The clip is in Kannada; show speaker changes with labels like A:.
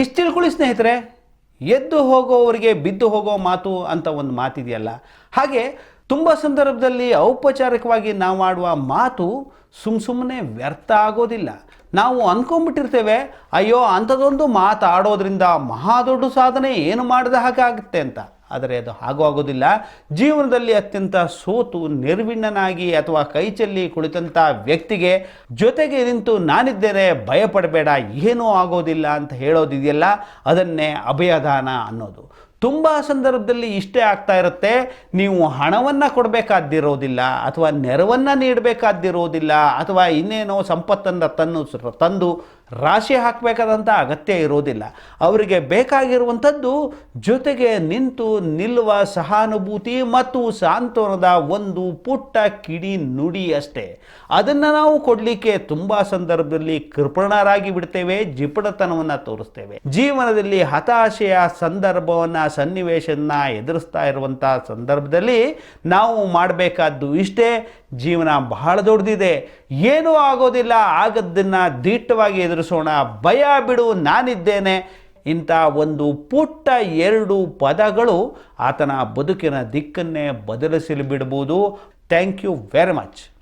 A: ಇಷ್ಟು ತಿಳ್ಕೊಳ್ಳಿ ಸ್ನೇಹಿತರೆ, ಎದ್ದು ಹೋಗೋವರಿಗೆ ಬಿದ್ದು ಹೋಗೋ ಮಾತು ಅಂತ ಒಂದು ಮಾತಿದೆಯಲ್ಲ. ಹಾಗೆ ತುಂಬ ಸಂದರ್ಭದಲ್ಲಿ ಔಪಚಾರಿಕವಾಗಿ ನಾವು ಆಡುವ ಮಾತು ಸುಮ್ಮ ಸುಮ್ಮನೆ ವ್ಯರ್ಥ ಆಗೋದಿಲ್ಲ. ನಾವು ಅಂದ್ಕೊಂಡ್ಬಿಟ್ಟಿರ್ತೇವೆ ಅಯ್ಯೋ, ಅಂಥದ್ದೊಂದು ಮಾತಾಡೋದ್ರಿಂದ ಮಹಾ ದೊಡ್ಡ ಸಾಧನೆ, ಏನು ಮಾಡಿದ ಹಾಗೆ ಆಗುತ್ತೆ ಅಂತ. ಆದರೆ ಅದು ಹಾಗೂ ಆಗೋದಿಲ್ಲ ಜೀವನದಲ್ಲಿ ಅತ್ಯಂತ ಸೋತು ನಿರ್ವಿಣ್ಣನಾಗಿ ಅಥವಾ ಕೈಚೆಲ್ಲಿ ಕುಳಿತಂಥ ವ್ಯಕ್ತಿಗೆ ಜೊತೆಗೆ ನಿಂತು ನಾನಿದ್ದೇನೆ, ಭಯಪಡಬೇಡ, ಏನೂ ಆಗೋದಿಲ್ಲ ಅಂತ ಹೇಳೋದಿದೆಯಲ್ಲ, ಅದನ್ನೇ ಅಭಯದಾನ ಅನ್ನೋದು. ತುಂಬ ಸಂದರ್ಭದಲ್ಲಿ ಇಷ್ಟೇ ಆಗ್ತಾ ಇರುತ್ತೆ. ನೀವು ಹಣವನ್ನು ಕೊಡಬೇಕಾದ್ದಿರೋದಿಲ್ಲ ಅಥವಾ ನೆರವನ್ನು ನೀಡಬೇಕಾದ್ದಿರೋದಿಲ್ಲ ಅಥವಾ ಇನ್ನೇನೋ ಸಂಪತ್ತನ್ನು ತನ್ನು ತಂದು ರಾಶಿ ಹಾಕಬೇಕಾದಂಥ ಅಗತ್ಯ ಇರೋದಿಲ್ಲ. ಅವರಿಗೆ ಬೇಕಾಗಿರುವಂಥದ್ದು ಜೊತೆಗೆ ನಿಂತು ನಿಲ್ಲುವ ಸಹಾನುಭೂತಿ ಮತ್ತು ಸಾಂತ್ವನದ ಒಂದು ಪುಟ್ಟ ಕಿಡಿ ನುಡಿ ಅಷ್ಟೇ. ಅದನ್ನು ನಾವು ಕೊಡಲಿಕ್ಕೆ ತುಂಬ ಸಂದರ್ಭದಲ್ಲಿ ಕೃಪಣರಾಗಿ ಬಿಡ್ತೇವೆ, ಜಿಪಡತನವನ್ನು ತೋರಿಸ್ತೇವೆ. ಜೀವನದಲ್ಲಿ ಹತಾಶೆಯ ಸಂದರ್ಭವನ್ನು ಸನ್ನಿವೇಶನ ಎದುರಿಸ್ತಾ ಇರುವಂಥ ಸಂದರ್ಭದಲ್ಲಿ ನಾವು ಮಾಡಬೇಕಾದ್ದು ಇಷ್ಟೇ, ಜೀವನ ಬಹಳ ದೊಡ್ಡದಿದೆ. ಏನೂ ಆಗೋದಿಲ್ಲ, ಆಗದ್ದನ್ನು ದಿಟ್ಟವಾಗಿ ಎದುರಿಸೋಣ. ಭಯ ಬಿಡು, ನಾನಿದ್ದೇನೆ. ಇಂಥ ಒಂದು ಪುಟ್ಟ ಎರಡು ಪದಗಳು ಆತನ ಬದುಕಿನ ದಿಕ್ಕನ್ನೇ ಬದಲಿಸಲು ಬಿಡ್ಬೋದು ಥ್ಯಾಂಕ್ ಯು ವೆರಿ ಮಚ್.